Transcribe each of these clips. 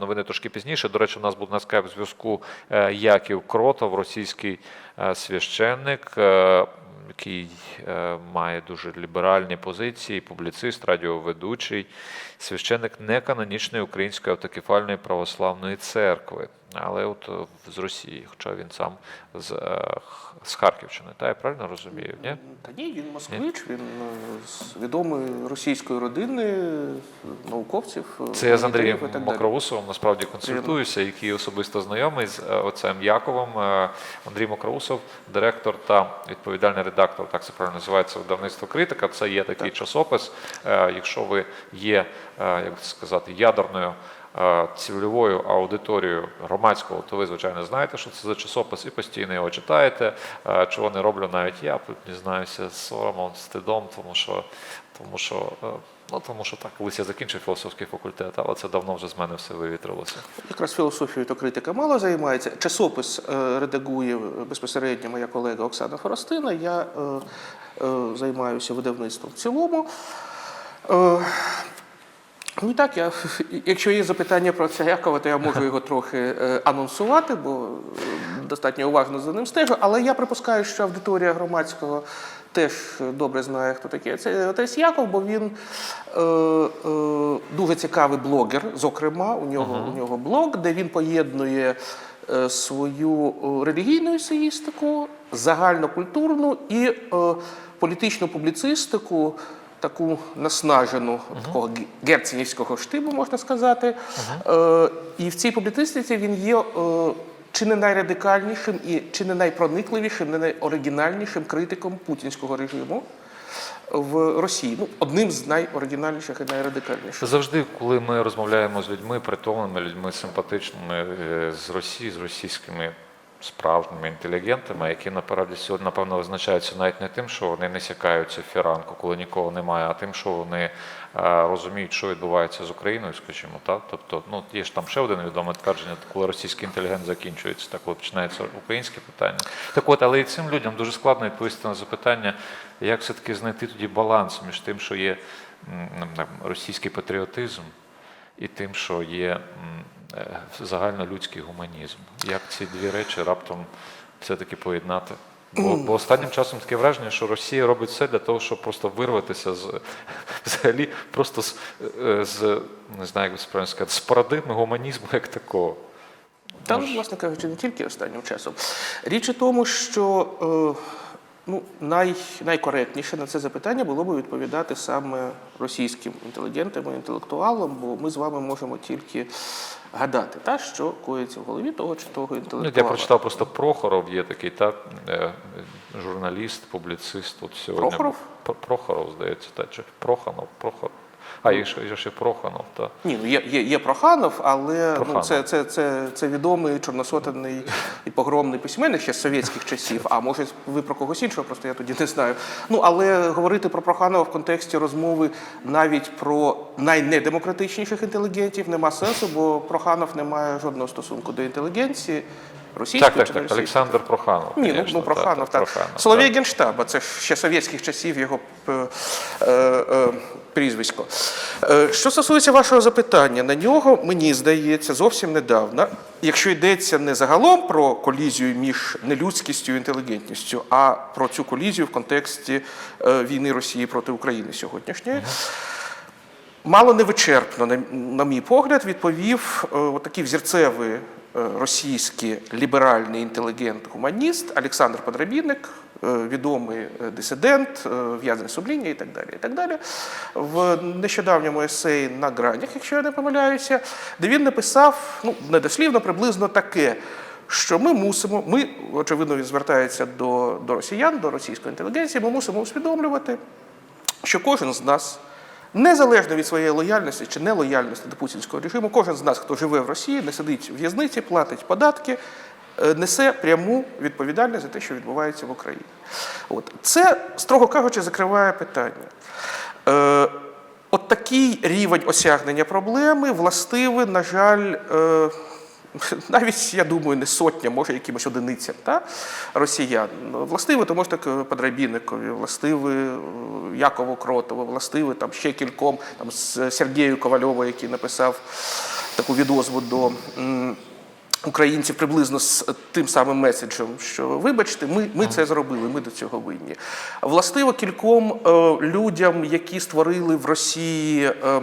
Новини трошки пізніше. До речі, у нас буде на скайп зв'язку е, Яків Кротов, російський е, священник, е, який має дуже ліберальні позиції, публіцист, радіоведучий, священник неканонічної української автокефальної православної церкви. Але от е, з Росії, хоча він сам з, е, з Харківщини, та я правильно розумію? Ні? Та ні, він москвич, він е, з відомої російської родини, науковців. Це я з Андрієм так. Мокроусовим насправді консультуюся, який особисто знайомий з отцем Яковом. Андрій Мокроусов, директор та відповідальний редактор, так це правильно називається видавництво критика. Це є такий часопис. Е, Якщо ви є, як сказати, ядерною. Е, Цільовою аудиторією громадського, то ви звичайно знаєте, що це за часопис, і постійно його читаєте. Е, Чого не роблю навіть я, дізнаюся з соромом, стидом, тому що, тому що е, Ну, тому що так, колись я закінчив філософський факультет, але це давно вже з мене все вивітрилося. Якраз філософією то критика мало займається. Часопис редагує безпосередньо моя колега Оксана Форостина. Я е, е, займаюся видавництвом в цілому. Ну так, я, якщо є запитання про Царякова, то я можу його трохи е, анонсувати, бо е, достатньо уважно за ним стежу. Але я припускаю, що аудиторія громадського теж добре знає, хто такий це отець Яков, бо він е, е, дуже цікавий блогер. Зокрема, у нього, у нього блог, де він поєднує е, свою релігійну есеїстику, загальнокультурну і е, політичну публіцистику таку наснажену такого ге- герценівського штибу, можна сказати. Е, і в цій публіцистиці він є е, чи не найрадикальнішим і чи не найпроникливішим, не найоригінальнішим критиком путінського режиму в Росії. Ну, одним з найоригінальніших і найрадикальніших. Завжди, коли ми розмовляємо з людьми, притомними людьми, симпатичними е, з Росії, з російськими справжніми інтелігентами, які насправді сьогодні, напевно, визначаються навіть не тим, що вони не сякаються в фіранку, коли нікого немає, а тим, що вони е, розуміють, що відбувається з Україною, скажімо, так. Тобто, ну є ж там ще один відоме твердження, коли російський інтелігент закінчується, так коли починається українське питання. Так от, але і цим людям дуже складно відповісти на запитання, як все-таки знайти тоді баланс між тим, що є російський патріотизм, і тим, що є загальнолюдський гуманізм. Як ці дві речі раптом все-таки поєднати? Бо, бо останнім часом таке враження, що Росія робить все для того, щоб просто вирватися з взагалі просто з, е, з не знаю, як би правильно сказати, з парадигми гуманізму як такого. Там, власне кажучи, не тільки останнім часом. Річ у тому, що е, ну, най, найкоректніше на це запитання було б відповідати саме російським інтелігентам і інтелектуалам, бо ми з вами можемо тільки гадати, та, що коїться в голові того чи того інтелектуала. я прочитав просто Прохоров, є такий так, е, журналіст, публіцист. От сьогодні. Прохоров? Прохоров, здається, та, чи Проханов, Прохор. А, є ще, є ще Проханов, так. Ні, ну є, є, є Проханов, але ну, це, це, це, це відомий чорносотенний і погромний письменник ще з совєтських часів. А може, ви про когось іншого, просто я тоді не знаю. Ну але говорити про Проханова в контексті розмови навіть про найнедемократичніших інтелігентів нема сенсу, бо Проханов не має жодного стосунку до інтелігенції. Російської Так, так, так. Олександр Проханов. Ні, ну, конечно, ну Проханов, так. Проханов, Соловей так. Генштаба, це ще совєтських часів його е, е, прізвисько. Е, що стосується вашого запитання, на нього, мені здається, зовсім недавно, якщо йдеться не загалом про колізію між нелюдськістю і інтелігентністю, а про цю колізію в контексті е, війни Росії проти України сьогоднішньої. Мало невичерпно, на, мій погляд, відповів е, такий взірцевий російський ліберальний інтелігент-гуманіст Олександр Подробінник, е, відомий е, дисидент, е, в'язень сумління і так далі. І так далі. В нещодавньому есеї на гранях, якщо я не помиляюся, де він написав ну, недослівно приблизно таке. Що ми мусимо, ми, очевидно, він звертається до, до росіян, до російської інтелігенції, ми мусимо усвідомлювати, що кожен з нас, незалежно від своєї лояльності чи нелояльності до путінського режиму, кожен з нас, хто живе в Росії, не сидить в в'язниці, платить податки, е, несе пряму відповідальність за те, що відбувається в Україні. От. Це, строго кажучи, закриває питання. Е, От такий рівень осягнення проблеми властивий, на жаль, е, навіть, я думаю, не сотня, може якимось одиницям та, росіян. Властивий, тому ж так Подрабінникові, властивий е, Якову Кротову, властивий там ще кільком, там, з Сергію Ковальову, який написав таку відозву до українців приблизно з тим самим меседжем, що вибачте, ми, ми це зробили, ми до цього винні. Властиво кільком е, людям, які створили в Росії. е,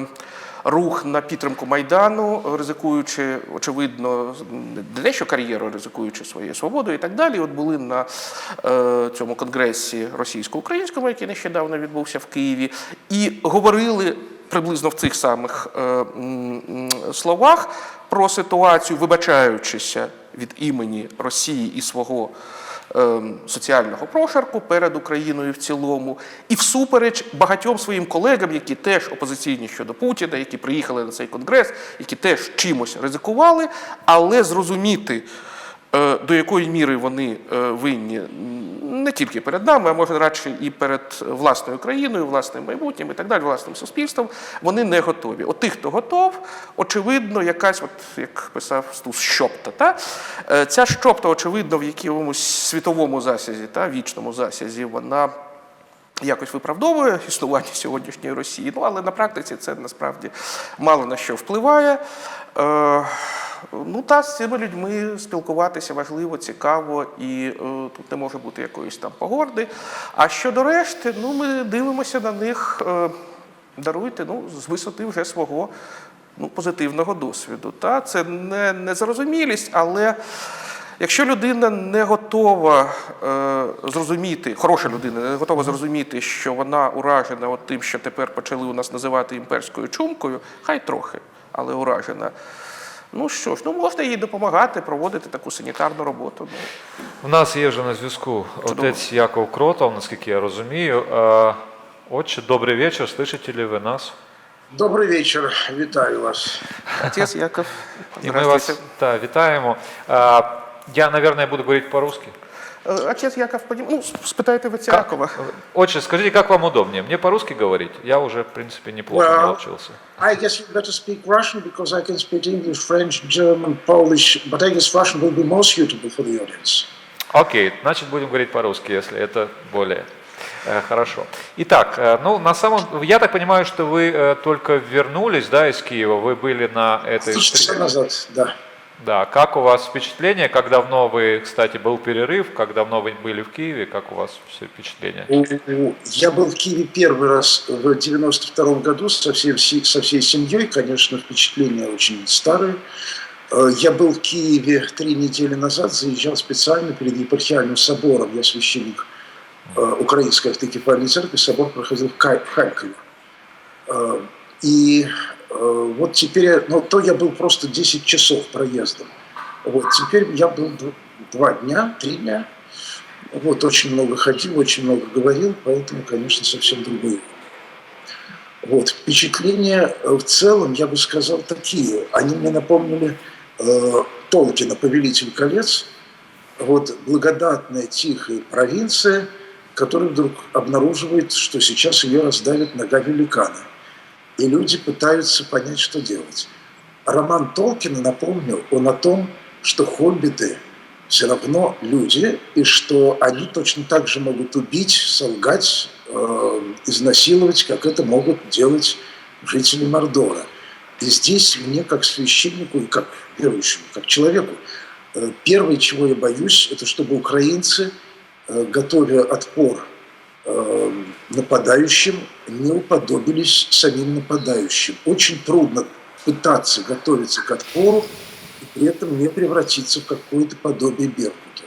Рух на підтримку майдану, ризикуючи, очевидно, не те, що кар'єру, ризикуючи своєю свободою і так далі. От були на е, цьому конгресі російсько-українському, який нещодавно відбувся в Києві, і говорили приблизно в цих самих е, словах про ситуацію, вибачаючися від імені Росії і свого соціального прошарку перед Україною в цілому, і всупереч багатьом своїм колегам, які теж опозиційні щодо Путіна, які приїхали на цей конгрес, які теж чимось ризикували, але зрозуміти. е, До якої міри вони е, винні не тільки перед нами, а може радше і перед власною країною, власним майбутнім і так далі, власним суспільством, вони не готові. От тих, хто готов, очевидно, якась, от як писав Стус, щопта. Та? Е, Ця щопта, очевидно, в якомусь світовому засязі, та, вічному засязі, вона якось виправдовує існування сьогоднішньої Росії. Ну, але на практиці це насправді мало на що впливає. Ну, та з цими людьми спілкуватися важливо, цікаво, і е, тут не може бути якоїсь там погорди. А щодо решти, ну, ми дивимося на них, е, даруйте, ну, з висоти вже свого ну, позитивного досвіду. Та? Це не незрозумілість, але. Якщо людина не готова е, зрозуміти, хороша людина не готова зрозуміти, що вона уражена от тим, що тепер почали у нас називати імперською чумкою, хай трохи, але уражена. Ну що ж, ну можна їй допомагати, проводити таку санітарну роботу. Ну, У нас є вже на зв'язку отець Яков Кротов, наскільки я розумію. Отче, добрий вечір, слышите ли ви нас? Добрий вечір, вітаю вас. отець Яков, І ми вас та, вітаємо. Я, наверное, буду говорити по-русски. Е, Отець Яков, подім- ну, спитайте ви Якова. Отче, скажите, как вам удобнее? Мне по-русски говорить? Я уже, в принципе, неплохо Well, научился. I guess you better speak Russian because I can speak English, French, German, Polish, but I guess Russian will be more suitable for the audience. Окей, значит, будем говорить по-русски, если это более э, хорошо. Итак, э, ну, на самом... Я так понимаю, что вы э, только вернулись, да, из Киева, вы были на этой... Три часа назад, да. Да, как у вас впечатление, как давно вы, кстати, был перерыв, как давно вы были в Киеве, как у вас все впечатления? Я был в Киеве первый раз в 92 году со всей- со всей семьей, конечно, впечатления очень старые. Э, Я был в Киеве три недели назад, заезжал специально перед епархиальным собором, я священник э, Украинской автокефальной церкви, собор проходил в Харькове. Э, И вот теперь, ну то я был просто 10 часов проездом. Вот теперь я был два дня, три дня. Вот очень много ходил, очень много говорил, поэтому, конечно, совсем другой. Вот впечатления э, в целом, я бы сказал, такие. Они мне напомнили э, Толкина «Повелитель колец». Вот благодатная, тихая провинция, которая вдруг обнаруживает, что сейчас ее раздавит нога великана. И люди пытаются понять, что делать. Роман Толкина, напомню, он о том, что хоббиты все равно люди, и что они точно так же могут убить, солгать, э, изнасиловать, как это могут делать жители Мордора. И здесь мне, как священнику и как верующему, как человеку, э, первое, чего я боюсь, это чтобы украинцы, э, готовя отпор э, нападающим, не уподобились самим нападающим. Очень трудно пытаться готовиться к отпору и при этом не превратиться в какое-то подобие Беркута.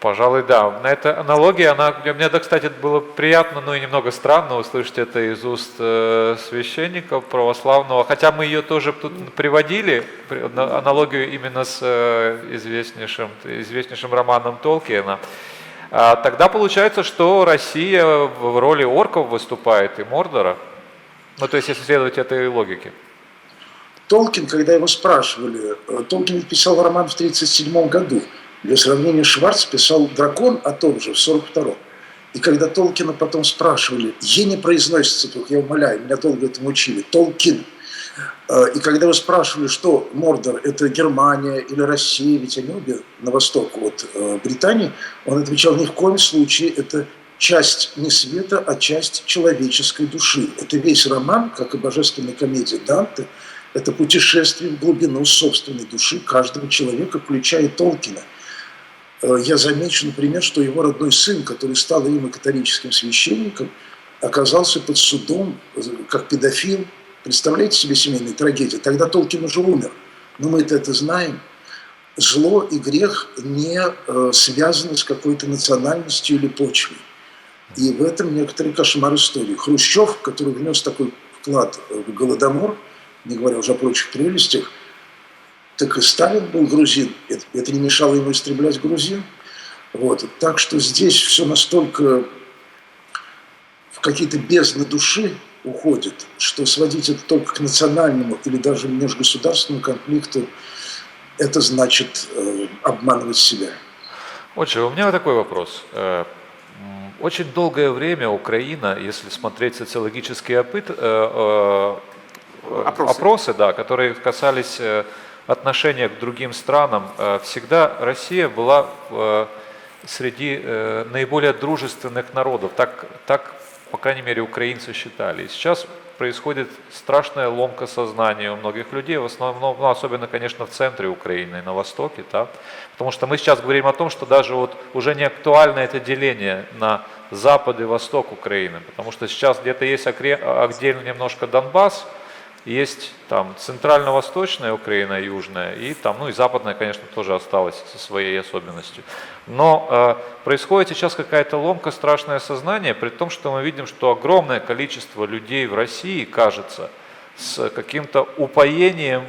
Пожалуй, да. На этой аналогии, она, мне, это, кстати, было приятно, но и немного странно услышать это из уст э, священника православного, хотя мы ее тоже тут приводили, при- на- аналогию именно с э, известнейшим, известнейшим романом Толкиена. А тогда получается, что Россия в роли орков выступает и Мордора. Ну, то есть, если следовать этой логике. Толкин, когда его спрашивали, э, Толкин писал роман в 1937 году. Для сравнения, Шварц писал «Дракон» о том же в 1942 И когда Толкина потом спрашивали, «Е» не произносится, только я умоляю, меня долго этому учили, «Толкин». Э, И когда его спрашивали, что Мордор – это Германия или Россия, ведь они обе на восток от э, Британии, он отвечал, ни в коем случае это часть не света, а часть человеческой души. Это весь роман, как и божественная комедия Данте, это путешествие в глубину собственной души каждого человека, включая Толкина. Э, Я замечу, например, что его родной сын, который стал римо-католическим священником, оказался под судом как педофил. Представляете себе семейную трагедию? Тогда Толкин уже умер. Но мы-то это знаем. Зло и грех не э, связаны с какой-то национальностью или почвой. И в этом некоторый кошмар истории. Хрущев, который внес такой вклад в Голодомор, не говоря уже о прочих прелестях, так и Сталин был грузин. Это, это не мешало ему истреблять грузин. Вот. Так что здесь все настолько в какие-то бездны души уходит, что сводить это только к национальному или даже межгосударственному конфликту, это значит э, обманывать себя. Отже, у меня такой вопрос. Э, Очень долгое время Украина, если смотреть социологические опыт, э, Опросы. опросы, да, которые касались отношения к другим странам, всегда Россия была среди наиболее дружественных народов. Так, так, по крайней мере, украинцы считали. И сейчас происходит страшная ломка сознания у многих людей, в основном, ну, особенно, конечно, в центре Украины, на востоке, да? потому что мы сейчас говорим о том, что даже вот уже не актуально это деление на запад и восток Украины, потому что сейчас где-то есть окре- отдельно немножко Донбасс, есть там центрально-восточная Украина, южная, и там, ну и западная, конечно, тоже осталась со своей особенностью. Но э, происходит сейчас какая-то ломка, страшное сознание, при том, что мы видим, что огромное количество людей в России, кажется, с каким-то упоением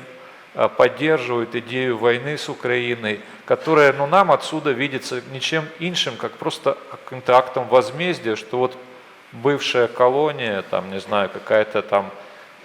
э, поддерживают идею войны с Украиной, которая ну, нам отсюда видится ничем иншим, как просто каким-то актом возмездия, что вот бывшая колония, там, не знаю, какая-то там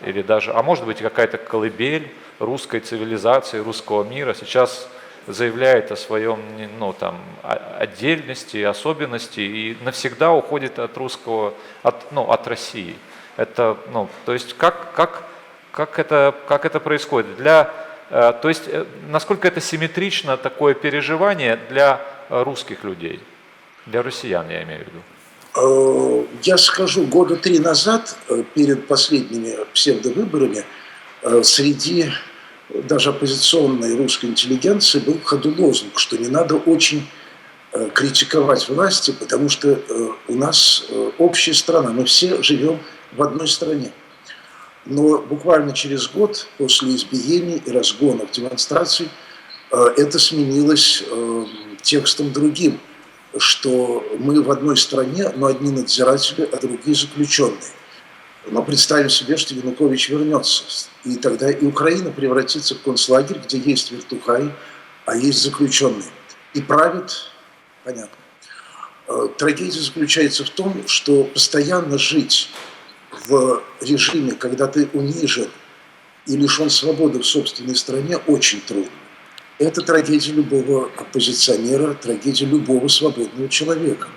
или даже, а может быть какая-то колыбель русской цивилизации, русского мира сейчас заявляет о своем ну, там, отдельности, особенности и навсегда уходит от русского, от, ну, от России. Это, ну, то есть как, как, как, это, как это происходит? Для, э, то есть э, насколько это симметрично такое переживание для русских людей, для россиян, я имею в виду? Э, Я скажу, года три назад, э, перед последними псевдовыборами, э, среди даже оппозиционной русской интеллигенции был ходу лозунг, что не надо очень критиковать власти, потому что у нас общая страна, мы все живем в одной стране. Но буквально через год после избиений и разгонов демонстраций это сменилось текстом другим, что мы в одной стране, но одни надзиратели, а другие заключенные. Но представим себе, что Янукович вернется, и тогда и Украина превратится в концлагерь, где есть вертухаи, а есть заключенные. И правит, понятно. Э, Трагедия заключается в том, что постоянно жить в режиме, когда ты унижен и лишен свободы в собственной стране, очень трудно. Это трагедия любого оппозиционера, трагедия любого свободного человека.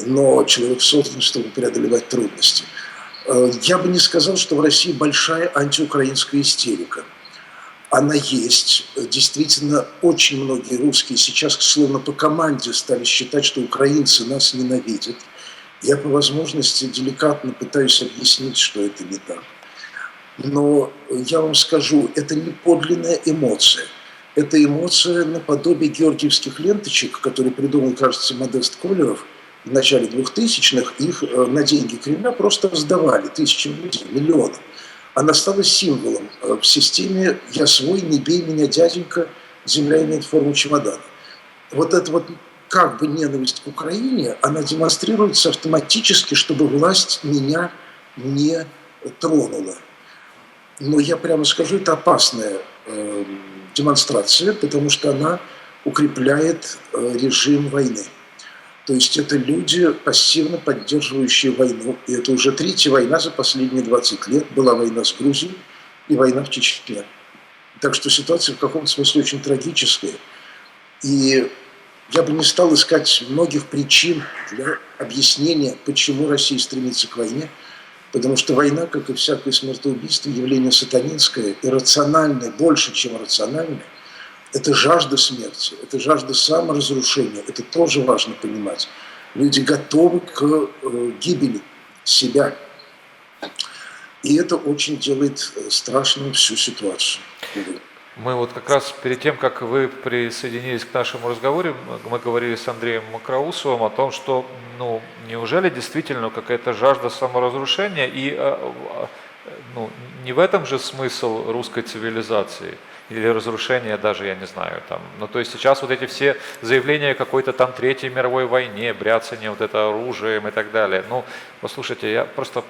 Но человек создан, чтобы преодолевать трудности. Э, Я бы не сказал, что в России большая антиукраинская истерика. Она есть. Действительно, очень многие русские сейчас словно по команде стали считать, что украинцы нас ненавидят. Я по возможности деликатно пытаюсь объяснить, что это не так. Но я вам скажу, это не подлинная эмоция. Это эмоция наподобие георгиевских ленточек, которые придумал, кажется, Модест Колеров в начале 2000-х. Их э, на деньги Кремля просто раздавали тысячам людей, миллионам. Она стала символом э, в системе «Я свой, не бей меня, дяденька, земля имеет форму чемодана». Вот эта вот как бы ненависть к Украине, она демонстрируется автоматически, чтобы власть меня не тронула. Но я прямо скажу, это опасная э, демонстрация, потому что она укрепляет э, режим войны. То есть это люди, пассивно поддерживающие войну. И это уже третья война за последние 20 лет. Была война с Грузией и война в Чечне. Так что ситуация в каком-то смысле очень трагическая. И я бы не стал искать многих причин для объяснения, почему Россия стремится к войне. Потому что война, как и всякое смертоубийство, явление сатанинское, иррациональное, больше, чем рациональное. Это жажда смерти, это жажда саморазрушения, это тоже важно понимать. Люди готовы к э, гибели себя. И это очень делает э, страшную всю ситуацию. Мы вот как раз перед тем, как вы присоединились к нашему разговору, мы говорили с Андреем Макроусовым о том, что ну, неужели действительно какая-то жажда саморазрушения и э, э, ну, не в этом же смысл русской цивилизации или разрушения даже, я не знаю, там. Ну, то есть сейчас вот эти все заявления какой-то там Третьей мировой войне, бряцание вот это оружием и так далее. Ну, послушайте, я просто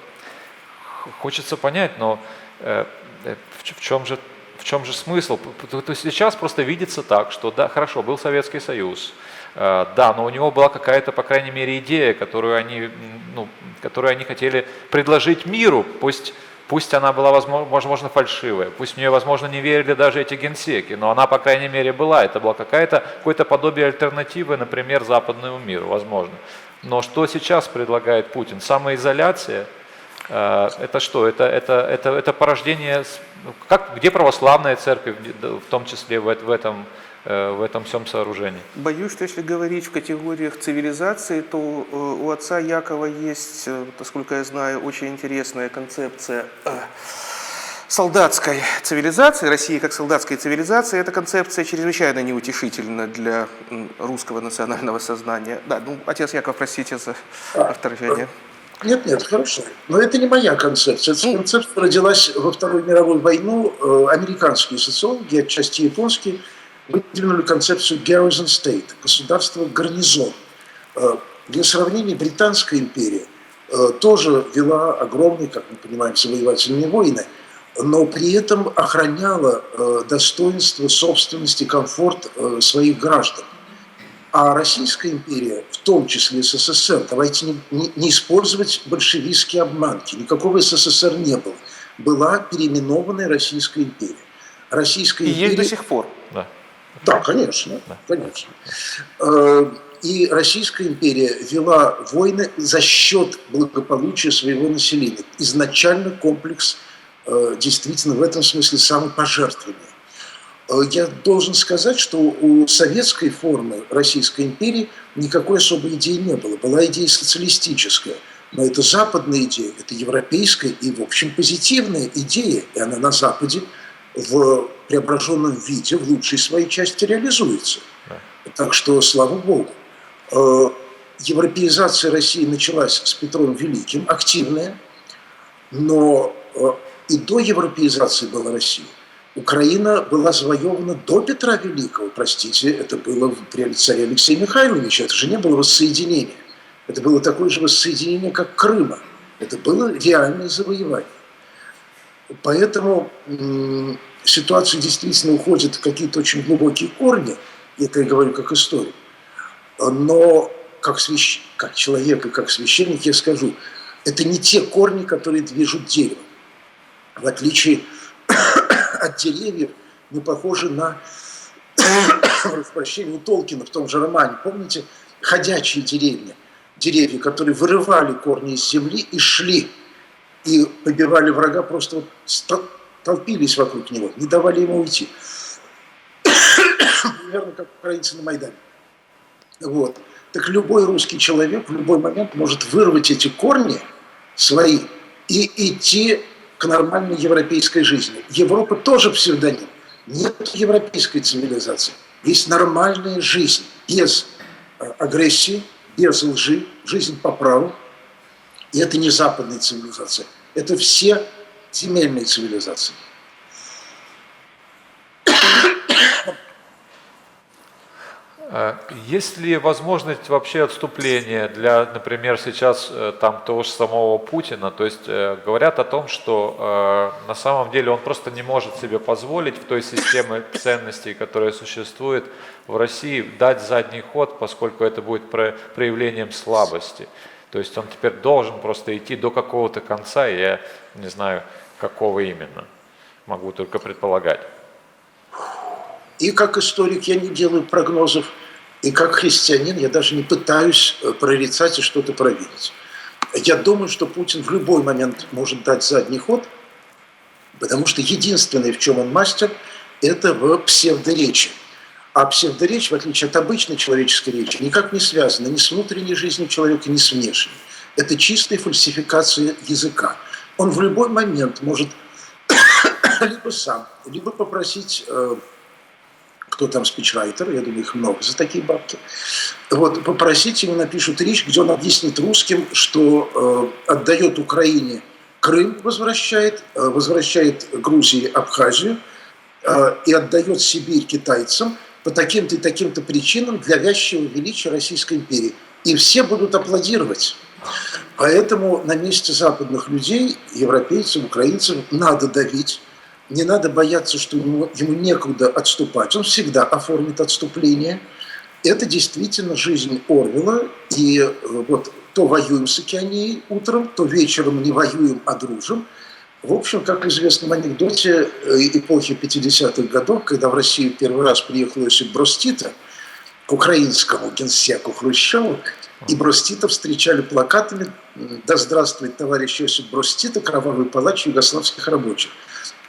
хочется понять, но э, э, в, в чем же в чем же смысл? То есть сейчас просто видится так, что да, хорошо, был Советский Союз, э, да, но у него была какая-то, по крайней мере, идея, которую они, ну, которую они хотели предложить миру, пусть, пусть она была, возможно, фальшивая, пусть в нее, возможно, не верили даже эти генсеки, но она, по крайней мере, была, это какая-то, какое-то подобие альтернативы, например, западному миру, возможно. Но что сейчас предлагает Путин? Самоизоляция – Это что? Это, это, это, это порождение, ну, как, где православная церковь, в том числе в, в, этом, э, в этом всем сооружении? Боюсь, что если говорить в категориях цивилизации, то э, у отца Якова есть, э, насколько я знаю, очень интересная концепция э, солдатской цивилизации, России как солдатской цивилизации. Эта концепция чрезвычайно неутешительна для русского национального сознания. Да, ну, отец Яков, простите за вторжение. Нет, нет, хорошо. Но это не моя концепция. Эта концепция родилась во Вторую мировую войну. Э, Американские социологи, отчасти японские, выдвинули концепцию garrison state, государство гарнизон. Э, Для сравнения, Британская империя э, тоже вела огромные, как мы понимаем, завоевательные войны, но при этом охраняла достоинство, собственность и комфорт своих граждан. А Российская империя, в том числе СССР, давайте не, не- не использовать большевистские обманки, никакого СССР не было. Была переименованная Российская империя. Российская И империя... есть до сих пор. Да. Да, конечно, Да. конечно. Э, И Российская империя вела войны за счет благополучия своего населения. Изначально комплекс э, действительно в этом смысле самопожертвования. Э, Я должен сказать, что у советской формы Российской империи никакой особой идеи не было. Была идея социалистическая. Но это западная идея, это европейская и, в общем, позитивная идея. И она на Западе в преображенном виде, в лучшей своей части реализуется. Так что, слава Богу. Э, Европеизация России началась с Петром Великим, активная, но э, и до европеизации была Россия. Украина была завоевана до Петра Великого, простите, это было при царе Алексея Михайловича, это же не было воссоединение. Это было такое же воссоединение, как Крыма. Это было реальное завоевание. Поэтому ситуация действительно уходит в какие-то очень глубокие корни, это я говорю как историк. Но как, свящ... как человек и как священник я скажу, это не те корни, которые движут дерево. В отличие от деревьев, мы похожи на, прошу Толкина в том же романе, помните, ходячие деревья, деревья, которые вырывали корни из земли и шли, и побивали врага, просто вот толпились вокруг него, не давали ему уйти. Примерно как украинцы на Майдане. Вот. Так любой русский человек в любой момент может вырвать эти корни свои и идти к нормальной европейской жизни. Европа тоже псевдоним. Нет европейской цивилизации. Есть нормальная жизнь без э, агрессии, без лжи, жизнь по праву. И это не западная цивилизация. Это все земельные цивилизации. Есть ли возможность вообще отступления для, например, сейчас э, там того же самого Путина? То есть э, говорят о том, что э, на самом деле он просто не может себе позволить в той системе ценностей, которая существует в России, дать задний ход, поскольку это будет про- проявлением слабости. То есть он теперь должен просто идти до какого-то конца, я не знаю, какого именно. Могу только предполагать. И как историк я не делаю прогнозов, и как христианин я даже не пытаюсь э, прорицать и что-то провидеть. Я думаю, что Путин в любой момент может дать задний ход, потому что единственное, в чем он мастер, это в псевдоречи. А псевдоречь, в отличие от обычной человеческой речи, никак не связана ни с внутренней жизнью человека, ни с внешней. Это чистая фальсификация языка. Он в любой момент может либо сам, либо попросить, э, кто там спичрайтер, я думаю, их много за такие бабки, вот, попросить ему напишут речь, где он объяснит русским, что э, отдает Украине Крым, возвращает, э, возвращает Грузии Абхазию э, и отдает Сибирь китайцам по таким-то и таким-то причинам для вязчего величия Российской империи. И все будут аплодировать. Поэтому на месте западных людей, европейцев, украинцев, надо давить. Не надо бояться, что ему, ему некуда отступать. Он всегда оформит отступление. Это действительно жизнь Орвела. И э, вот то воюем с Океанией утром, то вечером не воюем, а дружим. В общем, как в известном анекдоте э, эпохи 50-х годов, когда в Россию первый раз приехал Иосиф Брос Тито, к украинскому генсеку Хрущеву, и Брос Тито встречали плакатами «Да здравствует товарищ Иосиф Брос Тито, кровавый палач югославских рабочих».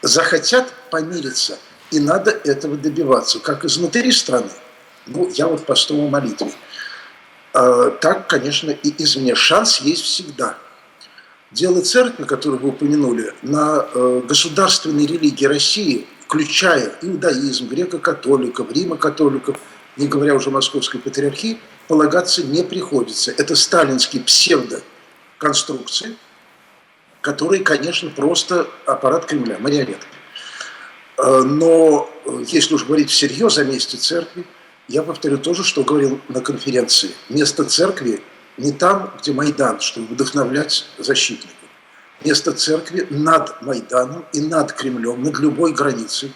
Захотят помириться, и надо этого добиваться, как изнутри страны. Ну, я вот постому молитве. А, Так, конечно, и извне. Шанс есть всегда. Дело церкви, которую вы упомянули, на э, государственной религии России, включая иудаизм, греко-католиков, римо-католиков, не говоря уже о московской патриархии, полагаться не приходится. Это сталинские псевдоконструкции, которые, конечно, просто аппарат Кремля, марионетка. Э, Но э, если уж говорить всерьез о месте церкви, я повторю то же, что говорил на конференции. Место церкви не там, где Майдан, чтобы вдохновлять защитников. Место церкви над Майданом и над Кремлем, над любой границей.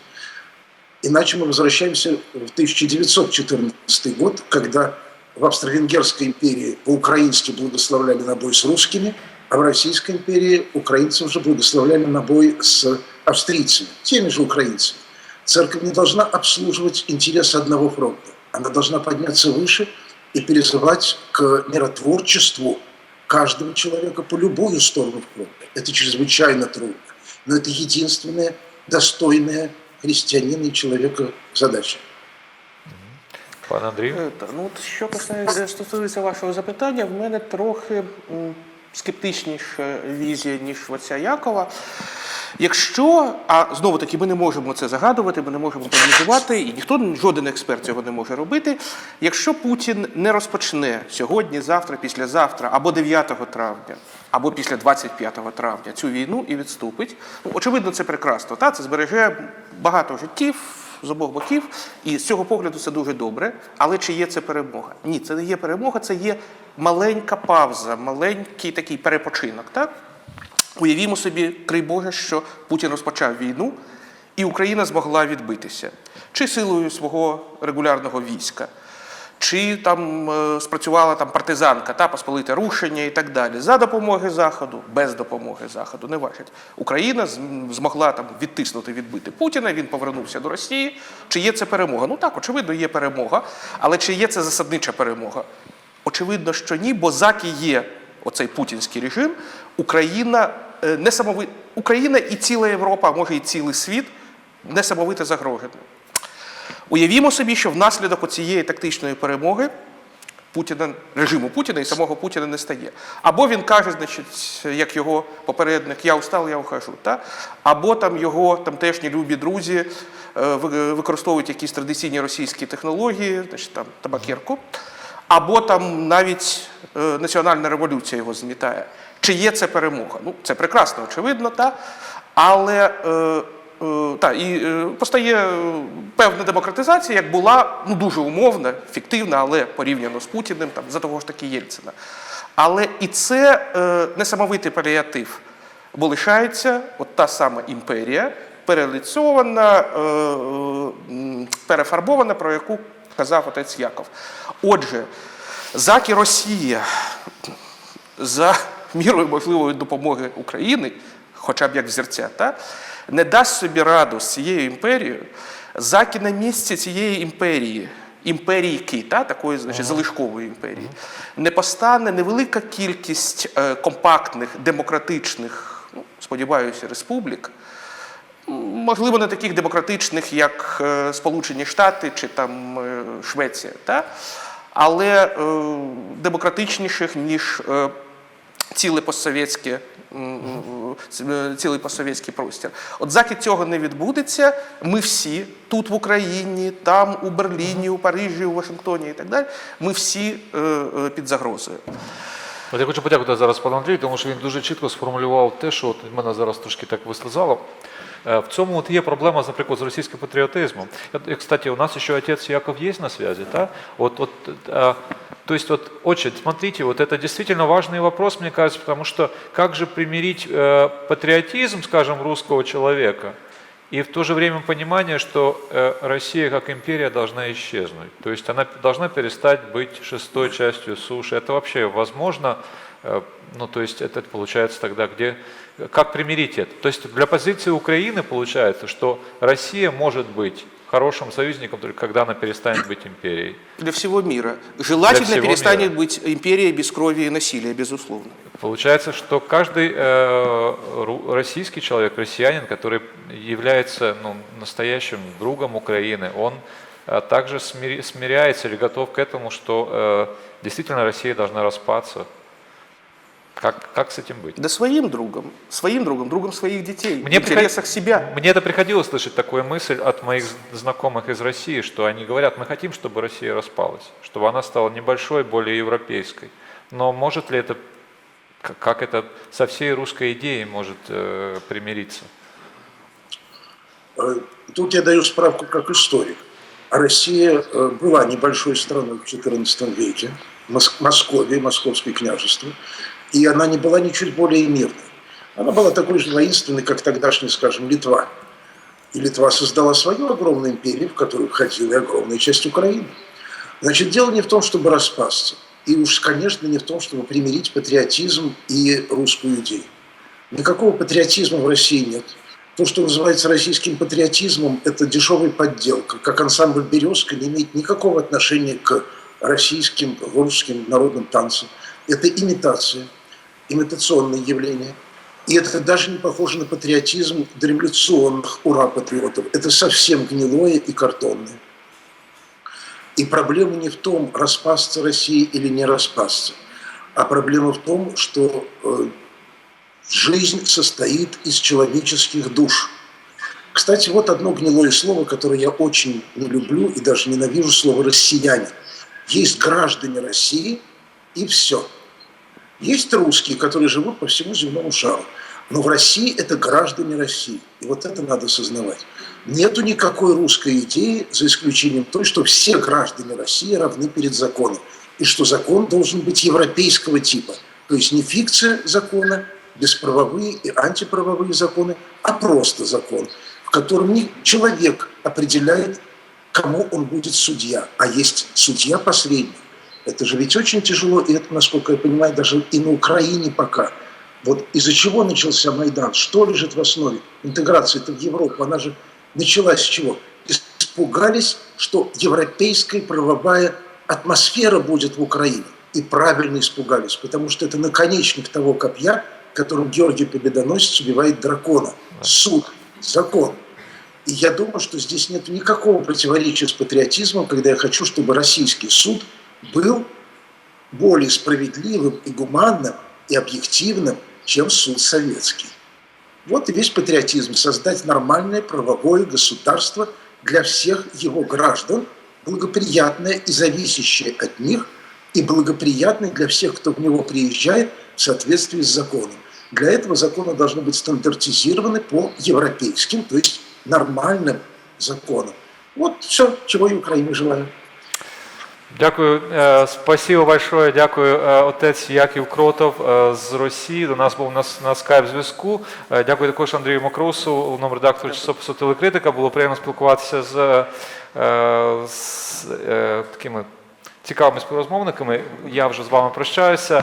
Иначе мы возвращаемся в 1914 год, когда в Австро-Венгерской империи по-украински благословляли на бой с русскими, а в Российской империи украинцы уже благословляли на бой с австрийцами, теми же украинцами. Церковь не должна обслуживать интересы одного фронта. Она должна подняться выше и призывать к миротворчеству каждого человека по любую сторону фронта. Это чрезвычайно трудно. Но это единственная достойная христианина і чоловіка задача. Пане Андрію? Е, та, Ну, от що касається, стосується вашого запитання, в мене трохи м, скептичніша візія, ніж в отця Якова. Якщо, а знову таки, ми не можемо це загадувати, ми не можемо прогнозувати, і ніхто, жоден експерт цього не може робити. Якщо Путін не розпочне сьогодні, завтра, післязавтра, або 9 травня, або після 25 травня цю війну і відступить, ну, очевидно, це прекрасно. Та? Це збереже багато життів з обох боків, і з цього погляду це дуже добре. Але чи є це перемога? Ні, це не є перемога, це є маленька павза, маленький такий перепочинок. Так? Уявімо собі, крий Боже, що Путін розпочав війну, і Україна змогла відбитися чи силою свого регулярного війська, чи там е, спрацювала там партизанка, та посполите рушення і так далі. За допомоги Заходу, без допомоги Заходу, не важить. Україна змогла там відтиснути, відбити Путіна. Він повернувся до Росії. Чи є це перемога? Ну так, очевидно, є перемога. Але чи є це засаднича перемога? Очевидно, що ні, бо заки є оцей путінський режим, Україна е, несамови... Україна і ціла Європа, може і цілий світ несамовито загрожені. Уявімо собі, що внаслідок цієї тактичної перемоги Путіна, режиму Путіна і самого Путіна не стає. Або він каже, значить, як його попередник, я устав, я ухожу. Та? Або там його тамтешні любі друзі е, використовують якісь традиційні російські технології, значить, там, табакерку. Або там навіть е, національна революція його змітає. Чи є це перемога? Ну, це прекрасно, очевидно, та? але е, та, і е, постає е, певна демократизація, як була ну, дуже умовна, фіктивна, але порівняно з Путіним, там, за того ж таки Єльцина. Але і це е, несамовитий паліатив, бо лишається от та сама імперія, переліцована, е, е, перефарбована, про яку казав отець Яков. Отже, заки Росія за мірою можливої допомоги України, хоча б як взірця, та, не дасть собі раду з цією імперією, заки на місці цієї імперії, імперії Кита, такої значить, залишкової імперії, не постане невелика кількість е, компактних, демократичних, ну, сподіваюся, республік, можливо, не таких демократичних, як е, Сполучені Штати чи там е, Швеція, та? але е, демократичніших, ніж е, ціле постсовєтське, м, ц- е, цілий постсовєтський простір. От захід цього не відбудеться. Ми всі тут в Україні, там у Берліні, у Парижі, у Вашингтоні і так далі. Ми всі е, е, під загрозою. От я хочу подякувати зараз пану Андрію, тому що він дуже чітко сформулював те, що от мене зараз трошки так вислизало. Е, В цьому от є проблема, наприклад, з російським патріотизмом. Я- Кстати, у нас еще отец Яков есть на связи, да? Вот, вот, э, то есть вот очень, смотрите, вот это действительно важный вопрос, мне кажется, потому что как же примирить э, патриотизм, скажем, русского человека и в то же время понимание, что э, Россия как империя должна исчезнуть. То есть она должна перестать быть шестой частью суши. Это вообще возможно? Э, Ну, то есть это получается тогда, где... Как примирить это? То есть для позиции Украины получается, что Россия может быть хорошим союзником только когда она перестанет быть империей. Для всего мира. Желательно всего перестанет быть империей без крови и насилия, безусловно. Получается, что каждый э, российский человек, россиянин, который является ну, настоящим другом Украины, он э, также смиряется или готов к этому, что э, действительно Россия должна распаться. Как, как с этим быть? Да своим другом, своим другом, другом своих детей, в Мне интересах приход- себя. Мне это приходилось слышать такую мысль от моих знакомых из России, что они говорят, мы хотим, чтобы Россия распалась, чтобы она стала небольшой, более европейской. Но может ли это, как это со всей русской идеей может э, примириться? Э, Тут я даю справку как историк. Россия э, была небольшой страной в XIV веке, Мос- Московия, Московское княжество, и она не была ничуть более мирной. Она была такой же воинственной, как тогдашняя, скажем, Литва. И Литва создала свою огромную империю, в которую входила огромная часть Украины. Значит, дело не в том, чтобы распасться. И уж, конечно, не в том, чтобы примирить патриотизм и русскую идею. Никакого патриотизма в России нет. То, что называется российским патриотизмом, это дешевая подделка. Как ансамбль «Березка» не имеет никакого отношения к российским, русским народным танцам. Это имитация, имитационное явление. И это даже не похоже на патриотизм дореволюционных ура-патриотов. Это совсем гнилое и картонное. И проблема не в том, распасться России или не распасться, а проблема в том, что э, жизнь состоит из человеческих душ. Кстати, вот одно гнилое слово, которое я очень не люблю и даже ненавижу, слово «россияне». Есть граждане России и все. Есть русские, которые живут по всему земному шару. Но в России это граждане России. И вот это надо осознавать. Нету никакой русской идеи, за исключением той, что все граждане России равны перед законом. И что закон должен быть европейского типа. То есть не фикция закона, бесправовые и антиправовые законы, а просто закон, в котором не человек определяет, кому он будет судья, а есть судья-посредник. Это же ведь очень тяжело, и это, насколько я понимаю, даже и на Украине пока. Вот из-за чего начался Майдан? Что лежит в основе? Интеграция это в Европу, она же началась с чего? Испугались, что европейская правовая атмосфера будет в Украине. И правильно испугались, потому что это наконечник того копья, которым Георгий Победоносец убивает дракона. Суд, закон. И я думаю, что здесь нет никакого противоречия с патриотизмом, когда я хочу, чтобы российский суд был более справедливым и гуманным и объективным, чем суд советский. Вот и весь патриотизм – создать нормальное правовое государство для всех его граждан, благоприятное и зависящее от них, и благоприятное для всех, кто в него приезжает в соответствии с законом. Для этого законы должны быть стандартизированы по европейским, то есть нормальным законам. Вот все, чего и Украине желаю. Дякую, е, спасибо большое. Дякую, е, отець Яків Кротов е, з Росії. До нас був на, скайп зв'язку. Дякую також Андрію Мокрусу, головному редактору часопису Телекритика. Було приємно спілкуватися з, з такими цікавими співрозмовниками. Я вже з вами прощаюся.